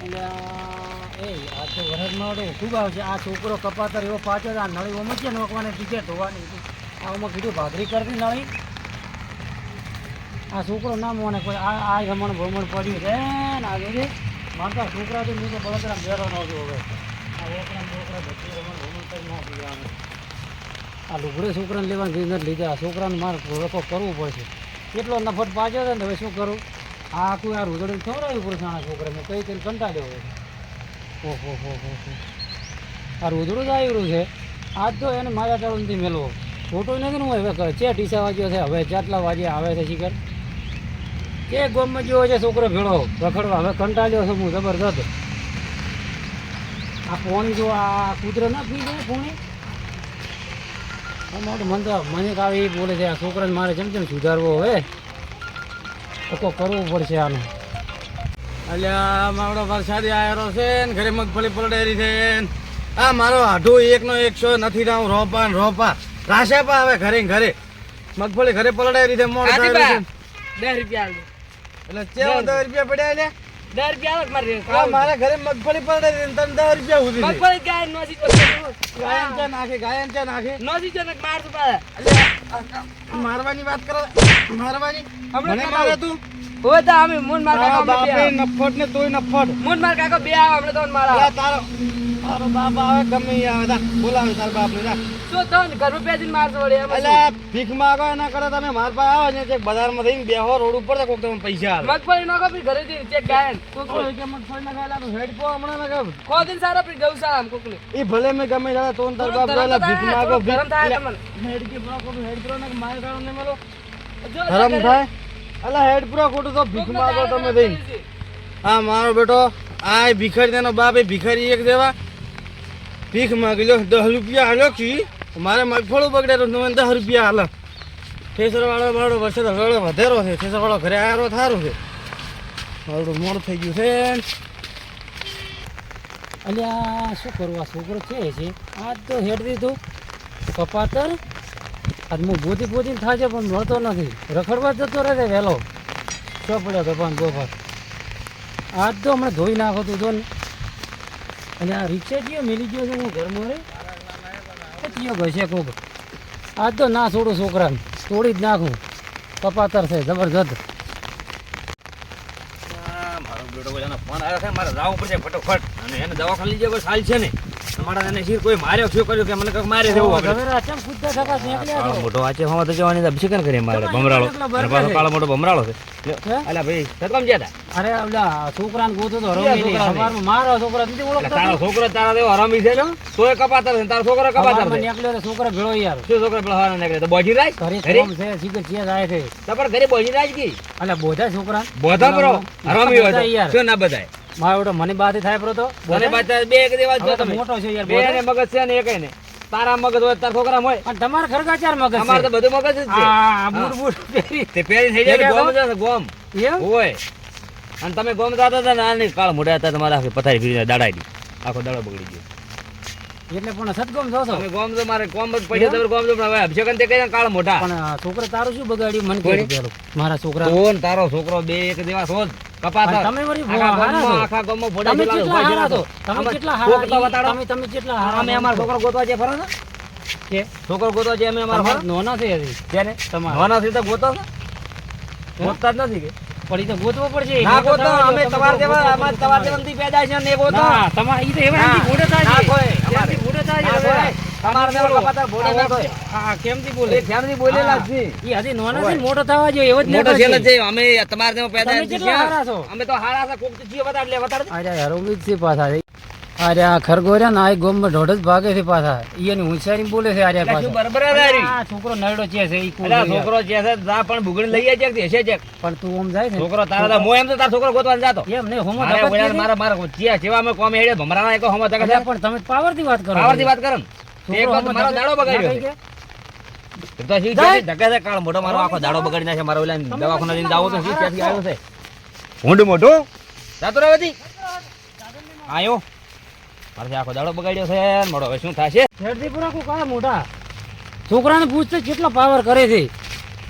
એટલે એ, આ તો વરસમાં તો ખૂબ આવશે આ છોકરો કપાતર એવો પાછો આ નળી ઓમાં છે નોખવાની ટીચર ધોવાની. આમાં કીધું ભાખરી કરતી નળી. આ છોકરો ના મોને કોઈ આ આ રમણ ભમણ પડ્યું છે ને આ જોજે મારતા છોકરા તો આ ઓકરા બોકરા બધી રમણ ભમણ કરી ન પીવાનું આ લુગડે છોકરાને લેવાની લીધા. છોકરાને મારે રકો કરવું પડશે. કેટલો નફટ પાછો છે હવે શું કરું? આ કોઈ આ રૂદડું ખવડાવ્યું છોકરા છોકરાને? કઈ કઈ કંટાળ્યો હોય. ઓહો, હો હો હો. આ રૂદડું જ આવ્યું છે. આજ તો એને મારા ટાળુંથી મેળવો ખોટો નથી હું હવે ચે ટીસા વાગ્યો છે? હવે ચાટલા વાગે આવે છે શિખર? કે ગોમમાં જેવો છે છોકરો ભેળો? રખડવા. હવે કંટાળ્યો છે હું જબરદસ્ત આ પોણી જો આ કૂતરો ના પી જાય પોણી? મન તો મને કાવે એ બોલે છે, આ છોકરાને મારે જેમ જેમ સુધારવો હવે તો કરવું પડશે આનું. અલ્યા માવડો વરસાદી આયરો છે ને ઘરે મગફળી પલડેરી છે ને. આ મારો આઢું એકનો છો નથી ના હું રોપા. ને રોપા રાશે પા હવે ઘરે. ઘરે મગફળી ઘરે પલડાયેલી છે મોડ. દસ રૂપિયા એટલે ચેવા દસ. રૂપિયા પડ્યા લે દસ રૂપિયા આલો મારે ઘરે મગફળી પલડેલી છે તને દસ રૂપિયા સુધી. મગફળી ગાય નો ગાયન ચા નાખે ગાયન ચા નાખે. નો સીધો ને મારતું મારવાની વાત કરો મારવાની? હમણાં મારે તું? હોય તો અમે મૂન માર કાકા બાપે આવો. નફટ ને તોય નફટ. મૂન માર કાકા બે આવે હમણાં તમને મારા તારો. તારો બાપ આવે ગમે ઈ આવે. તા બોલાવે તારા શું ને વળી એમાં શું? ભીખ માંગો એના કરે તમે માર પાસે આવો ને ચેક બજારમાં થઈને બેહો રોડ ઉપર તો કોક તમને પૈસા આવે મગફળી નાખો પછી ઘરે જઈને ચેક ગાયન. કોઈ કે મગફળી ના ખાયલા તો હેડ પો હમણાં ના દિન સારા ઈ ભલે મેં ગમે ત્યારે તો તાર બાપ બોલા ભીખ માંગો થોડું થાય તમને. હેડ કે પૂરો ખોટું હેડ પૂરો ના મારે ગાળો ને મળો. ધરમ થાય? અલા હેડ પૂરો ખોટું તો ભીખ માંગો તમે દઈ હા મારો બેટો આ ભિખારી તેનો બાપ એ ભિખારી એક દેવા. ભીખ માંગી લો, દસ રૂપિયા હાલો કી? મારે મગફળું બગડે તો તમે દસ રૂપિયા હાલો ઠેસર વાળો વરસાદ હળો વધારો છે ઠેસર વાળો ઘરે આવ્યો થારું છે. મારું મોડું થઈ ગયું છે. અલ્યા, શું કરવું છોકરો કે છે? આજ તો હેડ દીધું. કપાતર. આજ હું બોધી બોધી થાય છે પણ મળતો નથી. રખડવા જતો રહે વહેલો. ચોપડ્યો પડ્યો તો પણ ગોફર આજ તો હમણાં ધોઈ નાખો તું, જો ને. અને આ રિક્ષા કયો મેલી ગયો છે, હું ઘરમાં રે કયો ઘસે કોક. આજ તો ના છોડું છોકરાને. તોડી જ નાખું. કપાતર છે, જબરજસ્ત. મારો બેટો ફોન આવ્યો છે, મારે જવું પડશે ફટોફટ. અને એને દવાખાને લઈ બસ સાલ છે ને તમારા એને શીર કોઈ માર્યો શું કર્યું કે મને કંઈક મારે જેવું આપણે. ઝવેરા ચમ કૂદતા થકા નીકળ્યા કાળો છો? મોટો વાંચે હોવા તો જવાની અભિષેક કરે મારે. ભમરાળો. પાછો કાળો મોટો ભમરાળો છે. અલા ભાઈ સતકમ જ્યાં હતા? અરે ઓલા છોકરાને ગોતો તો કયા રમી સવારમાં મારો છોકરા નથી એટલે ઓળખતો તારો છોકરો તારા દેવો હરામી છે તોય કપાતર છે તારો છોકરો કપાતર છે. નીકળ્યો તો છોકરા ભેળો યાર શું છોકરો પેલા હવાના નીકળે તો બોજી રાજ ઘરે ઘરે? કોમ છે શીખર છે જાય છે. તો ઘરે બોજી રાજ કી? અલા બોધા છોકરા. બોધા પરો હરામી હોય બધા શું ના બધાય? મારો બેટો મને બાદ થાય પરો તો. મને બાતા બે એક દેવા જો તમે. મોટો છે યાર બે ને મગજ છે ને એકય ને તારા મગજ હોય તાર છોકરા હોય. અને તમાર ખરગા ચાર મગજ છે. અમારે તો બધું મગજ જ છે. આ બૂટ બૂટ તે પેરી થઈ જાય ગોમ જાય ગોમ. એમ હોય. અને તમે ગોમ દાતા હતા ને કાળ મોઢા હતા તમારા પથારી ફીરીને દાડાઈ દી. આખો દાડો બગડી ગયો. એટલે પણ સદગોમ જો છો? ગોમ તો મારે ગોમ જ પડ્યો તમે ગોમ તો પણ હવે અભિષેકન તે કઈ કાળ મોઢા. પણ છોકરા તારું શું બગાડ્યું? મને કોણે? કહી મારા છોકરા તો તારો છોકરો બે એક દેવા છો જ કપાતર તમે વળી આખા હારા ગામમાં છો. આખા ગામમાં ફોડા તમે કેટલા હારા છો. તમે કેટલા હારા કોક તો વતાડો. તમે તમે કેટલા હારા અમે અમારો છોકરો ગોતવા છે ફરો કે? છોકરો ગોતવા છે અમે અમારો નોના છે હજી. જેને? તમારા. નાના છે તો ગોતો ગોતતા જ નથી કે? પણ ઈ તો ગોતવો પડશે. ના ગોતો અમે તમાર જેવા અમાર તમાર ગોતો. પેદા છે ને ગોતો તમારે ઈ તો એવા છે. અમારે. છે ના ના. ને, મોટો થવા જોઈએ એવો જ મોટો છે. અમે તમારે પેદા? અમે તો હારા છે કોક લે અરે જ છે પાછા. અરે આ ખરગોર્યા ને જ ભાગે છે પાછા. ઈ એની હોશિયારી બોલે છે અરે પાછા. બરાબર આ છોકરો નરડો છે છે ઈ છોકરો છે છે, જા પણ ભૂગણી લઈ જાય છે છે પણ તું આમ જાય છે છોકરો તારા એમ તો તારો છોકરો ગોતવા જતો. એમ નહીં હોમો છે. મારા મારા ચિયા જેવા અમે કોમે હેડે ભમરાના એક હોમો પણ તમે પાવરથી વાત કરો પાવરથી વાત કરે ને. એક છોકરો વખત મારો દાડો બગાડ્યો છે. કઈ કે? તો શી છે કાળ મોટો મારો આખો દાડો બગાડી નાખે મારો ઓલા દવાખાના લઈને કેટલા તો શી ક્યાંથી આવ્યો છે? ઊંડ મોટો જાતો રહે બધી આયો. મારે આખો દાડો બગાડ્યો છે ને મોડો હવે શું થશે? શેઠજી પૂરા કોઈ મોટા છોકરાને પૂછતે કેટલો પાવર કરે છે.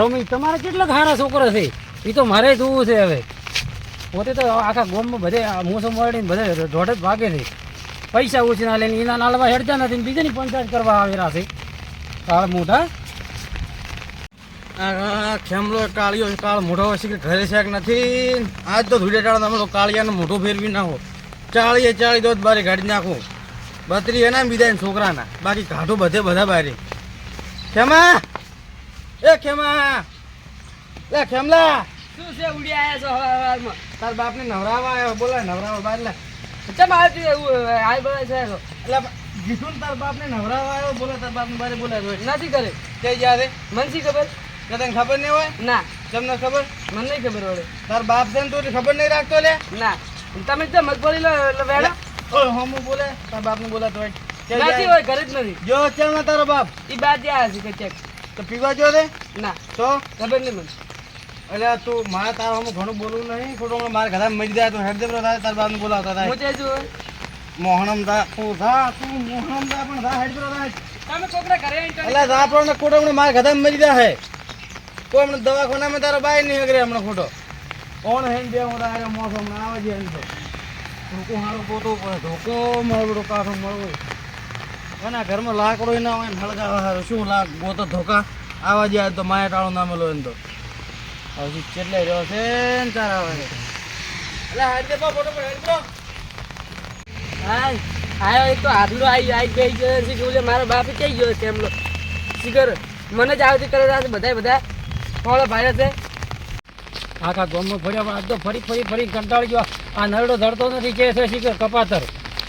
રમી તમારે કેટલા સારા છોકરા છે. એ તો મારે જોવું છે હવે. પોતે તો આખા ગામમાં બધે મોસમ મળીને બધે દોઢ જ ભાગે છે. પૈસા ઉછીના લઈને એના નાલવા હેડતા નથી ને બીજાની પંચાયત કરવા આવેલા છે. કાળ મોટા આ ખેમલો કાળિયો કાળ મોઢો હશે કે ઘરે છે નથી? આજ તો ધૂળેટાળો તમે કાળિયાનો મોઢો ફેરવી નાખો. ચાળીએ ચાળી દો બારે ગાડી નાખો. બત્રી એના બીજા છોકરાના. બાકી કાઢો બધે બધા બારે. ખેમા! એ ખેમા! લે ખેમલા! શું છે ઉડી આવ્યા છો હવારમાં? તાર બાપને નવરાવા આવ્યો. બોલા નવરાવા બાર ચમ આવતી એવું છે એટલે જીસુન તાર બાપને નવરાવા આવ્યો? બોલે તાર બાપને બારે રોજ નથી કરે. તે જ્યારે? મનસી ખબર? કે તને ખબર નહીં હોય? ના. તમને ખબર? મને નહીં ખબર વળે. તાર બાપ છે ને તું ખબર નહીં રાખતો લે? ના. તમે તો મગફળી વેડા. ઓય હમુ બોલે તાર બાપને બોલાતો હોય. નથી હોય ઘરે જ નથી. જો ના તારો બાપ. એ બાદ જ્યાં હશે કે ચેક. તો પીવા જો રે? ના. તો? ખબર નહીં મને. એટલે તું મારે તારો હમુ ઘણું બોલવું નહીં ખોટું મારે ઘરે મરી જાય તો હેડ દે થાય તાર બાદ બોલાવતા થાય. હું મોહણમ દા તું થા તું મોહનમ દા પણ થા હેડ થાય તમે છોકરા ઘરે એટલે રા પણ ખોટો હમણાં મારા ઘરે મરી જાય કોઈ હમણાં દવાખાનામાં તારો બાય નહીં અગરે હમણાં ખોટો. કોણ હેન બે હું તારે મોસો હમણાં આવે છે એમ તો. ધોકો હારો પોતો પડે ધોકો મળવો કાઠો મળવો એના ઘરમાં લાકડો ના હોય હળગાવા હારું. શું લાક ગોતો ધોકા? આવા જાય તો માયા ટાળો ના મળો એમ તો. હજી કેટલે રહ્યો છે ને તાર આવે એટલે હાથ દે ફોટો પર હેડ બ્રો હાય આયો એક તો આદલો આઈ આઈ ગઈ છે સી કે મારો બાપ કઈ ગયો છે એમલો શીખર મને જ આવતી કરે છે બધા બધા ફોળો ભાઈ છે? આખા ગામમાં ફર્યા આજ તો ફરી ફરી ફરી કંટાળી ગયો. આ નરડો ધરતો નથી કે છે શીખર કપાતર?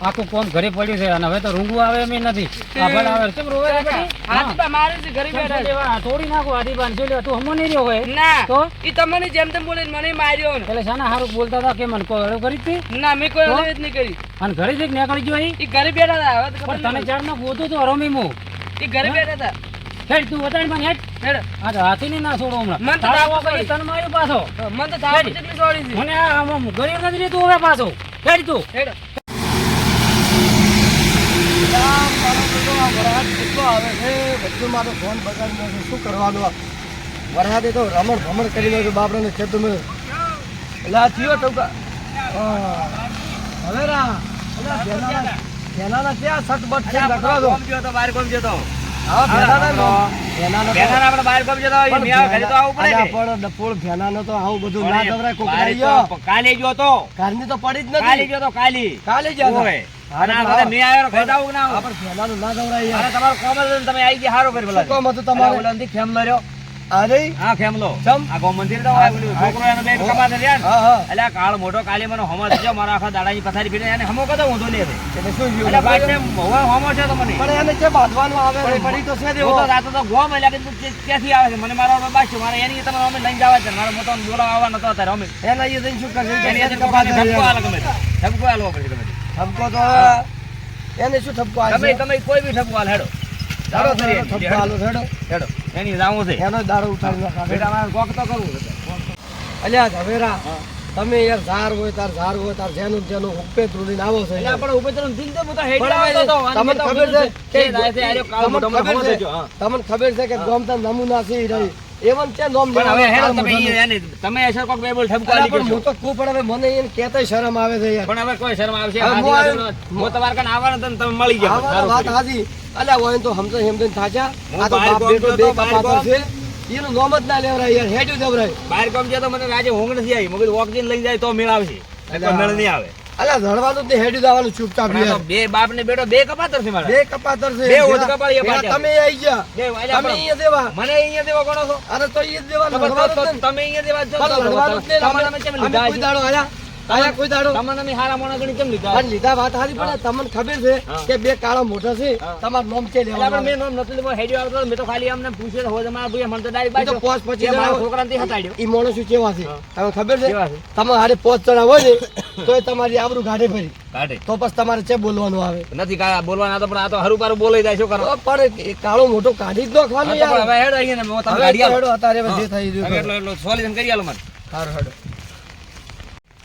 આખું કોમ ઘરે પડ્યું છે અને હવે તો રૂંગું આવે એમ નથી. આભાર આવે. કેમ રોવે છે બેટી? હાથ હા. તો મારે છે ઘરે બેઠા. તોડી નાખો આદિબાન જો લે તું હમો નહીં રહ્યો હોય ના. તો? ઈ તમને જેમ તેમ બોલે મને માર્યો એટલે શાના હારું બોલતા હતા કે મને કોઈ કરી હતી? ના મેં કોઈ? હળવે જ નહીં કરી. અને ઘરે જઈ નીકળી ગયો? ઈ ઘરે બેઠા હતા હવે તને. ચાર ના ગોતું તો રમી મુ. ઈ ઘરે બેઠા હતા. હેડ તું વતાડ મને હેડ. હેડ. આ તો હાથી ની ના છોડો હમણાં. મન તો તારા કરી તન માર્યો પાછો. મન તો થાપ જેટલી છોડી મને આ આમ નથી તું હવે પાછો. હેડ તું. હેડો. શું કરવાનું વરસાદે તો રમણ ભમણ કરી નાખ્યું બાપરાને ખેતરમાં એટલે આ થયો તો હવે રા પેલાના સટબટ છે? લખવા દો. ના. કાલે તો પડી જ નથી. કાલી કાલે આ તો મેં ના આ ના જ તમે તમારે? ને કાળ મોટો કાલી મને હોમો થયો મારા આખા દાડાની પથારી પીને એને હમો કદો ઊંધો લે હોમો છે તો મને. પણ એને જે બાંધવાનું આવે પડી પડી તો છે જ હું. તો રાતો તો ગોમ એટલે ક્યાંથી આવે છે? મને મારો બાસ છે મારે એની તમે અમે લઈને જવા છે. મારો મોટો બોલાવા આવવા નતો અત્યારે અમે. એના એ શું કરશે? કપાને આલો પડશે ગમે તે. ઠપકો તો એને શું ઠપકો આવે તમે તમે કોઈ બી ઠપકો આલ હેડો. દાડો કરીએ ઠપકો આલો હેડો. હેડો. એની જાવું છે. એનો દાડો ઉઠાડી નાખો. બેટા મારે કોક તો કરવું અલ્યા ઝવેરા તમે યાર ઝાર હોય તાર ઝાર હોય તાર જેનું જેનું ઉપે ધ્રુડીને આવો છો એટલે આપણે ઉપે ચડીને દિલ તો બધા હેડ આવતો. હવે તમને ખબર છે કે તમને ખબર છે કે ગોમતા નમૂના છે રહી એવન છે નોમ પણ હવે હેડો તમે એને તમે અસર કોક બે બોલ ઠપકો આલી પણ હું તો કુ પણ હવે મને એને કહેતાય શરમ આવે છે યાર. પણ હવે કોઈ શરમ આવશે? હું તમારે આવવાનો તો તમે મળી ગયા. વાત હાજી. અલ્યા હોય તો હમજો સમજો થાચા. હું આ તો બાપ બેટો બે કપાતો. છે એનું નોમ જ ના લેવરાય યાર હેડ્યું દેવરાય બહાર ગામ ગયા તો મને રાજે હોંગ નથી આવી. મગજ જઈને લઈ જાય તો મેળ આવશે. એટલે મેળ નહીં આવે. અલ્યા ધડવાનું જ નહીં હેડ્યું દેવાનું ચૂપચાપ તો બે બાપ ને બેટો બે કપાતર છે મારા. બે કપાતર છે બે પેલા- ઓછ પાછા. તમે આઈ ગયા. બે તમે અહીંયા દેવા. મને અહીંયા દેવા કોણો છો? અરે તો અહીં જ દેવા તો- તો- તો-. તમે અહીંયા દેવા છો તો- અમે અમે- કેમ લીધા કોઈ દાડો આયા? આયા કોઈ દાડો તમને અમે હારા મોણા ગણી કેમ લીધા? પણ લીધા વાત હારી પડે તમને ખબર છે કે બે કાળા મોટા છે હા. તમારું નામ મેં નામ હેડ્યો આવતો મેં તો ખાલી અમને પૂછ્યું હોય તમારા ભાઈએ મને તો direct ઈ તો બાજ્યો. પોચ પચીસ કે મારા છોકરાને હટાડ્યો. ઈ માણસો કેવા છે? હા. ખબર છે? તમારે હારે પોચ જણા હોય ને તોય તમારી આબરૂ ગાઢે ફરી કાઢે. તો પછી તમારે છે બોલવાનું આવે? નથી બોલવાના તો પણ આ તો હરું પારું બોલાઈ જાય શું કરો પણ કાળો મોટો કાઢી જ નાખવાનો યાર. હવે હેડો અહીંયા તમે ગાડી હેડો અત્યારે જે થઈ રહ્યું હવે એટલો એટલો solution કરી આલો મને. હારું હેડો.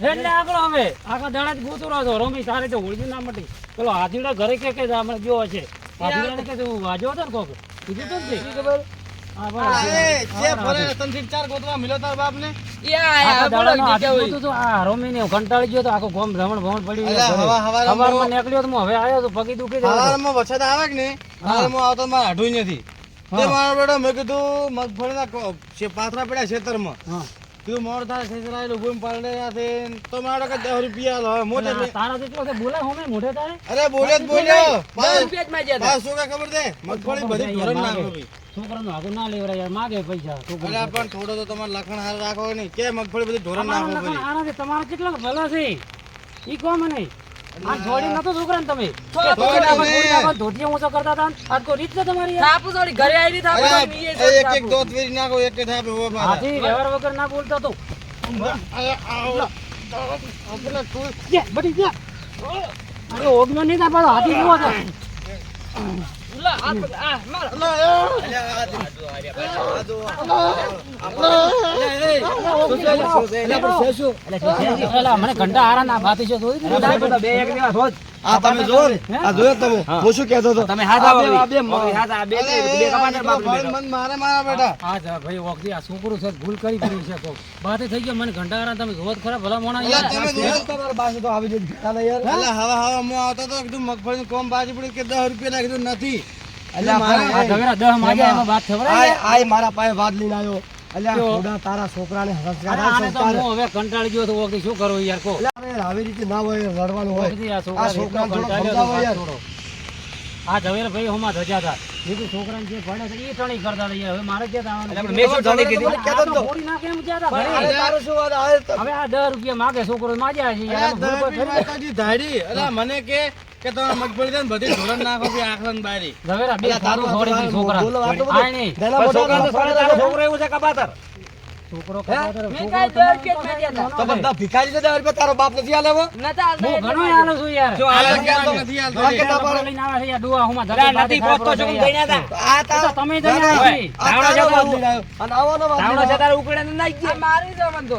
એટલે આગળ હવે. આખા દાડા જ ગોતો રહ્યો છો. રમી તારે તો હોળી ના મટી. પેલો હાથીડા ઘરે કે કે આપણે ગયો છે હાથીડા કે તું વાજો હતો ને કોક? કીધું તું જ ને? ખબર? મગફળી ના પાથરા પડ્યા જે હા, બોલો હાથી તો તો તો કે મારે તે કો- થાય ખેતર ગુમ પાડે છે તો મારો કે 10 રૂપિયા લો. મોટે તારા જેટલો છે? બોલાય હોમે મોઢે તારે? અરે બોલે જ બોલ્યો. દસ પાસ રૂપિયા જ માંગ્યા હતા. પાસ શું કે ખબર દે મગફળી બધી ધોરણ નાખો છોકરાનો છોકરાનું ના લેવરા યાર માગે પૈસા. અલા પણ થોડો તો તમારે લખણ હાર રાખો નહીં. કે મગફળી બધી ધોરણ ના નાખો આનાથી તમારા કેટલા ભલા છે? ઈ કહો મને. આ જોડી નતો છોકરાને તમે. ધોતિયા ઊંચો કરતા હતા આ કોઈ રીત છે તમારી થાપુ જોડી ઘરે આવીને થાપુ એક એક દોત વેરી નાખો એક એક થાપે. ઊભો મારા હાથી વ્યવહાર વગર ના બોલતો તો. આવો. તું- જે. અરે ઓગનો નહીં થાય પાછો હાથી જુઓ તો મને ઘંટા હારા ના ભાતી છે બે એક દીધી? આ તમે જો આ જોયો તમે હું. શું કહેતો હતો? તમે હાથ આવો આ બે-. મ- હાથ આ બે બે મન મારે મારા બેટા. હા જા ભાઈ ઓગદી આ છોકરું છે ભૂલ કરી પડી છે તો. બાતે થઈ ગયો મને ઘંટારા તમે જોત ખરા ભલા મોણા યાર. તમે જોયો? અલા, હવે હવા મો આવતો તો કીધું મગફળીનું કોમ બાજી પડ્યું કે 10 રૂપિયા ના કીધું નથી. એટલે મારા આ ઝઘડા દહ માગ્યા એમાં વાત ખબર આય મારા પાસે વાત લઈને આવ્યો. અલ્યા તારા છોકરાને હવે કંટાળી ગયો તો ઓગદી શું કરું યાર કો આવી રીતે ના હોય લડવાનું હોય. આ થોડો કંટાળ્યો યાર. આ ઝવેર ભાઈ હોમાં ધજા હતા. બીજું છોકરાને જે પડે છે એ ટણી કરતા હતા હવે મારે ક્યાં આવવાનું મેં શું જાણી કીધી? આ તો ફોડી નાખે એમ ક્યાં હતા? ઘરે? શું વાત? હવે આ દસ રૂપિયા માગે છોકરો માગ્યા છે યાર. ધાડી અલા મને કે કે તમે મગફળી છે ને બધી ધોરણ નાખો કે આખલન બારી ઝવેરા બે તારું છોકરો છોડી છોકરા બોલો, આ તો નહીં. તેના પણ મોઢા છોકરાનો પર સાડા તારો છોકરો એવું છે કબાતર છોકરો મેં છોકરો હતા. તો બધા ભિખારી છે રૂપિયા તારો બાપ નથી આલે હાલતા હું ઘણો માંગ્યા. છું યાર જો અલા, હાલે તો નથી હાલતો હા, રે. પર? લઈને આવે છે યાર, ડોહા હુંમાં અલા, ધક્કે નથી પહોંચતો છું યાર. હતા આ તારો તમે જઈને આવી. આ જતો હું. અને આવવાનો છે તારે ઉકળે ને નાખી મારી જો મન તો.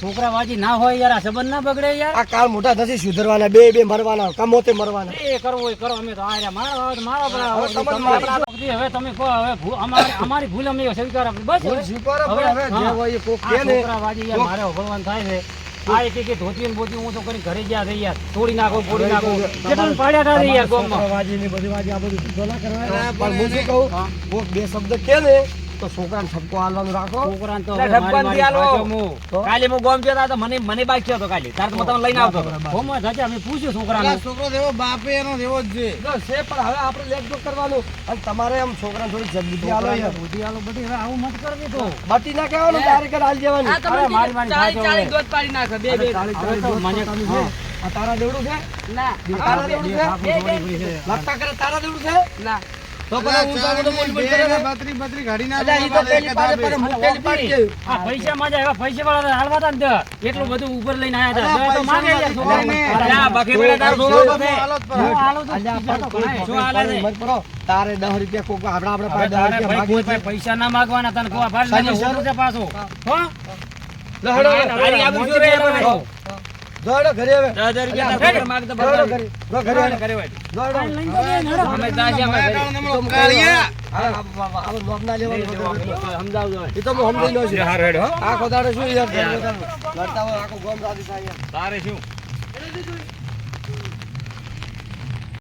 છોકરા વાજી ના હોય યાર આ સંબંધ ના બગડે યાર. આ મોટા સુધરવાના બે બે મરવાના કમોતે મરવાના. એ કરવો કરો અમે તો આર્યા મારા મારા હવે તમે કહો હવે અમારી ભૂલ અમે સ્વીકાર બસ હવે. છોકરા વાજી યાર મારે ભગવાન થાય છે. આ એક એક ધોતી ને બોતી હું તો કરી ઘરે ગયા રહી યાર. તોડી નાખો ફોડી નાખો. કેટલું પાડ્યા રહી યાર ગોમમાં વાજી ને બધી વાજી આ બધું ના કરવાય. પણ હું શું કહું? બે શબ્દ કે ને તો છોકરાને ઠપકો આલવાનું રાખો. છોકરાને તો ઠપકો આલો. કાલે હું ગોમ જતા તો મને મને બાઈક થયો તો કાલે. તારે તો હું તમને લઈને આવતો હતો. હોમમાં ધજા મેં પૂછ્યું છોકરાને. છોકરો જેવો બાપે એનો જેવો જ છે. જો છે પણ હવે આપણે લેખજોખ કરવાનું અને તમારે આમ છોકરાને થોડી જલ્દી આલો યાર. બુદ્ધિ આલો બધી. હવે આવું મત કરવી તો. બાટી ના કહેવાનું તારે જ હાલ દેવાની આ તમે અરે મારી મારી ચાળી ખાચો ચાળી હવે. દોત પાડી નાખે બે બે. ચાલી હવે ચાલી તો મને-. આ તારા દેવડું છે? ના. તારા દેવડું છે. લગતા કરે તારા દેવડું છે? ના. તો પેલા ઊંચા તો બોલ બોલ કરે બત્રી બત્રી ગાડી ના અલ્યા, ઈ તો પેલી પાડે પાડે મૂકેલી પાડી ગયું. આ પૈસા માં જાય પૈસા વાળા હાલવા હતા ને એટલું બધું ઉપર લઈને આયા હતા તો માગે યાર છોકરાને. અલ્યા, બખી પડે તારો છોકરો તો હાલો તો અલ્યા, બીજા તો પણ ઘણાય. શું હાલે છે? મત પડો. તારે દસ રૂપિયા કોક આપડા આપડે પાસે રૂપિયા ના માંગવાના તને કહો ભાઈ લઈને સાચી ઉતરું પાછો હો. તારી? જો, હેડો, ઘરે હવે. દસ રૂપિયા છોકરા માગતો બરાબર. ઘરે. જો, ઘરે ઘરે. આ બેન હેડો. અમે ત્યાં અમે ઘરે. તો કાળિયા. આ- આ- આ નોમ ના લેવાનું. સમજાવજો એ તો હું સમજી લઉં છું. હારું હેડો, હો. આખો દાડો શું યાર લડતા આખું રાજી થાય તારે શું